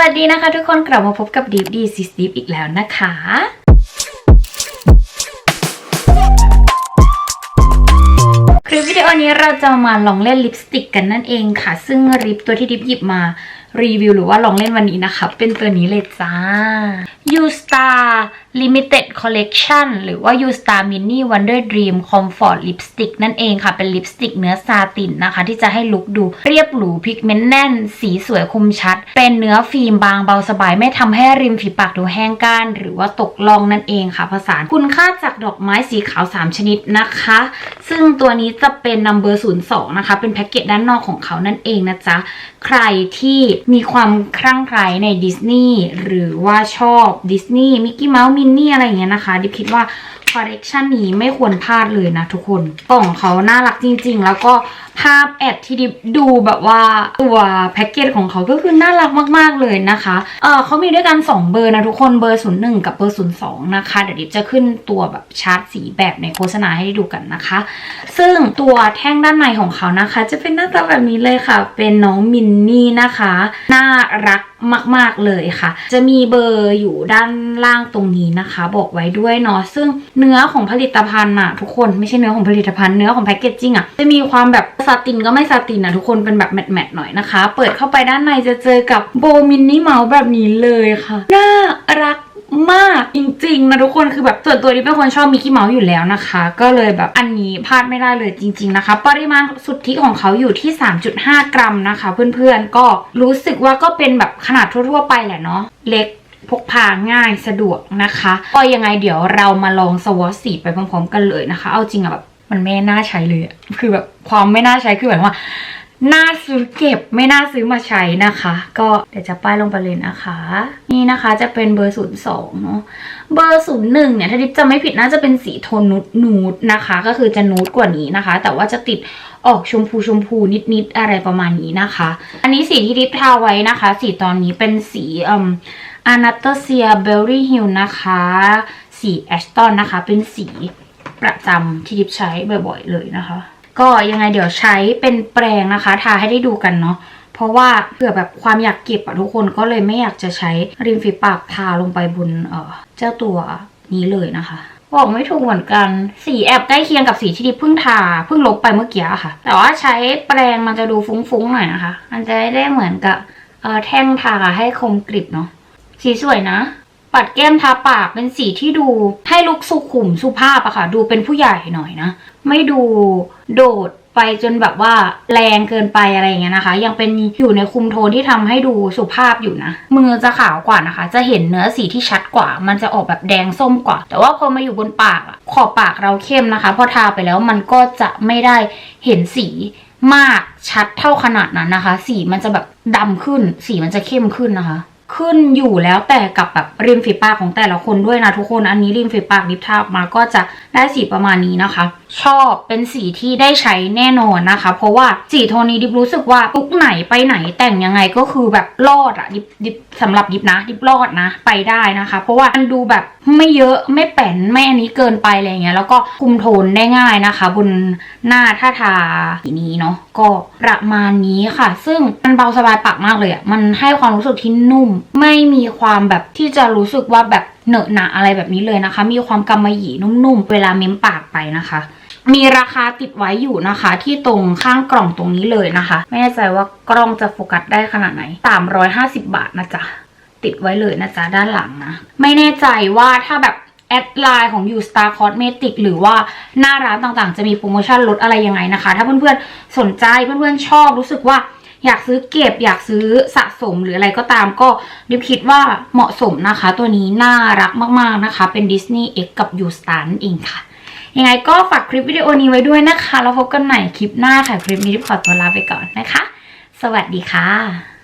วัสดีนะคะทุกคนกลับมาพบกับดีฟดีซิสดีฟอีกแล้วนะคะคลิปวิดีโอนี้เราจะมาลองเล่นลิปสติกกันนั่นเองค่ะ ซึ่งลิปตัวที่ดิฟหยิบมา รีวิวหรือว่าลองเล่นวันนี้นะคะ เป็นตัวนี้เลยจ้า U Star Limited Collection หรือว่า U Star Mini Wonder Dream Comfort Lipstick นั่นเองค่ะ เป็นลิปสติกเนื้อซาตินนะคะ ที่จะให้ลุคดูเรียบหรูพิกเมนต์แน่น สีสวยคมชัด เป็นเนื้อฟิล์มบางเบาสบาย ไม่ทำให้ริมฝีปากดูแห้งก้าน หรือว่าตกลองนั่นเองค่ะผสานคุณค่าจากดอกไม้สีขาว 3 ชนิดนะคะ ซึ่งตัวนี้จะเป็น number 02นะคะ เป็นแพ็กเกจด้านนอกของเขานั่นเองนะจ๊ะ ใครที่มีความคลั่งไคล้ในดิสนีย์หรือว่าชอบดิสนีย์มิกกี้เมาส์มินนี่อะไรอย่างเงี้ยนะคะ ดิบคิดว่าคอลเลกชันนี้ไม่ควรพลาดเลยนะทุกคนกล่องเขาน่ารักจริง ๆ แล้วก็ภาพแอดที่ดิบดูแบบว่าตัวแพ็กเกจของเขาก็คือน่ารักมากๆเลยนะคะเออเขามีด้วยกัน 2 เบอร์นะทุกคนเบอร์ 01 กับเบอร์ 02 นะคะ เดี๋ยวดิบจะขึ้นตัวแบบชาร์ตสีแบบในโฆษณาให้ได้ดูกันนะคะ ซึ่งตัวแท่งด้านในของเขานะคะ จะเป็นหน้าตาแบบนี้เลยค่ะ เป็นน้องมินนี่นะคะ น่ารัก มาก ๆ เลยค่ะ จะมีเบอร์อยู่ด้านล่างตรงนี้นะคะ บอกไว้ด้วยเนาะซึ่งเนื้อของผลิตภัณฑ์อะทุกคนไม่ใช่เนื้อของผลิตภัณฑ์เนื้อของแพคเกจจิ้งอะจะมีความแบบซาตินก็ไม่ซาตินอะทุกคนเป็นแบบแมทๆหน่อยนะคะ เปิดเข้าไปด้านในจะเจอกับโบมินนี่เมาส์แบบนี้เลยค่ะ น่ารักมากจ งๆนะทุกคนคือแบบส่วนตัวนี้เป็นคนชอบมิกกี้เมาส์อยู่แล้วนะคะ ก็เลยแบบอันนี้พลาดไม่ได้เลยจริง ๆนะคะ ปริมาณสุทธิของเขาอยู่ที่ 3.5 กรัมนะคะ เพื่อนๆก็รู้สึกว่าก็เป็นแบบขนาดทั่วๆไปแหละเนาะเล็กพกพาง่ายสะดวกนะคะ ก็ยังไงเดี๋ยวเรามาลองสวอตสีไปพร้อมๆกันเลยนะคะ เอาจริงอะแบบมันไม่น่าใช้เลยคือแบบความไม่น่าใช้คือแบบว่า น่าซื้อเก็บไม่น่าซื้อมาใช้นะคะ ก็เดี๋ยวจะป้ายลงไปเลยนะคะ นี่นะคะจะเป็นเบอร์ศูนย์สองเนาะเบอร์ศูนย์หนึ่งเนี่ย ถ้าดิบจะไม่ผิดน่าจะเป็นสีโทนนูดนูดนะคะ ก็คือจะนูดกว่านี้นะคะ แต่ว่าจะติดออกชมพูชมพูนิดๆอะไรประมาณนี้นะคะ อันนี้สีที่ดิบทาไว้นะคะ สีตอนนี้เป็นสีอืมอานาตเซียเบลลี่ฮิลนะคะ สีแอชตันนะคะ เป็นสีประจำที่ดิบใช้บ่อยๆเลยนะคะ ก็ยังไงเดี๋ยวใช้เป็นแปรงนะคะทาให้ได้ดูกันเนาะเพราะว่าเผื่อแบบความอยากเก็บอะทุกคนก็เลยไม่อยากจะใช้ริมฝีปากทาลงไปบนเออเจ้าตัวนี้เลยนะคะบอกไม่ถูกเหมือนกัน สีแอบใกล้เคียงกับสีที่ดิเพิ่งทาเพิ่งลบไปเมื่อกี้ค่ะ แต่ว่าใช้แปรงมันจะดูฟุ้งๆหน่อยนะคะ มันจะได้เหมือนกับเออแท่งทาให้คมกริบเนาะสีสวยนะ ปัดแก้มทาปากเป็นสีที่ดูให้ลุกสุขุมสุภาพอะค่ะ ดูเป็นผู้ใหญ่หน่อยนะ ไม่ดูโดดไปจนแบบว่าแรงเกินไปอะไรอย่างเงี้ยนะคะ ยังเป็นอยู่ในคุมโทนที่ทำให้ดูสุภาพอยู่นะ มือจะขาวกว่านะคะ จะเห็นเนื้อสีที่ชัดกว่า มันจะออกแบบแดงส้มกว่า แต่ว่าพอมาอยู่บนปากอะขอบปากเราเข้มนะคะ พอทาไปแล้วมันก็จะไม่ได้เห็นสีมากชัดเท่าขนาดนั้นนะคะ สีมันจะแบบดำขึ้น สีมันจะเข้มขึ้นนะคะ ขึ้นอยู่แล้วแต่กับแบบริมฝีปากของแต่ละคนด้วยนะทุกคน อันนี้ริมฝีปากดิบทาออกมาก็จะได้สีประมาณนี้นะคะ ชอบเป็นสีที่ได้ใช้แน่นอนนะคะ เพราะว่าสีโทนนี้ดิบรู้สึกว่าลุกไหนไปไหนแต่งยังไงก็คือแบบรอดอะดิบดิบสำหรับดิบนะ ดิบรอดนะไปได้นะคะ เพราะว่ามันดูแบบไม่เยอะไม่แป่นไม่อันนี้เกินไปอะไรเงี้ยแล้วก็คุมโทนได้ง่ายนะคะ บนหน้าถ้าทาสีนี้เนาะก็ประมาณนี้ค่ะ ซึ่งมันเบาสบายปากมากเลยอะมันให้ความรู้สึกที่นุ่ม ไม่มีความแบบที่จะรู้สึกว่าแบบเหนอะหนะอะไรแบบนี้เลยนะคะ มีความกำมะหยี่นุ่มๆ เวลาเม้มปากไปนะคะ มีราคาติดไว้อยู่นะคะ ที่ตรงข้างกล่องตรงนี้เลยนะคะ ไม่แน่ใจว่ากล้องจะโฟกัสได้ขนาดไหน 350 บาทนะจ๊ะ ติดไว้เลยนะจ๊ะ ด้านหลังนะ ไม่แน่ใจว่าถ้าแบบแอดไลน์ของ You Star Cosmetic หรือว่าหน้าร้านต่างๆ จะมีโปรโมชั่นลดอะไรยังไงนะคะ ถ้าเพื่อนๆ สนใจเพื่อนๆ ชอบรู้สึกว่าอยากซื้อเก็บอยากซื้อสะสมหรืออะไรก็ตามก็ดิบคิดว่าเหมาะสมนะคะ ตัวนี้น่ารักมากๆนะคะ เป็น Disney X กับ You Star นั่นเองค่ะ ยังไงก็ฝากคลิปวิดีโอนี้ไว้ด้วยนะคะ แล้วพบกันใหม่คลิปหน้าค่ะ คลิปนี้ขอตัวลาไปก่อนนะคะ สวัสดีค่ะ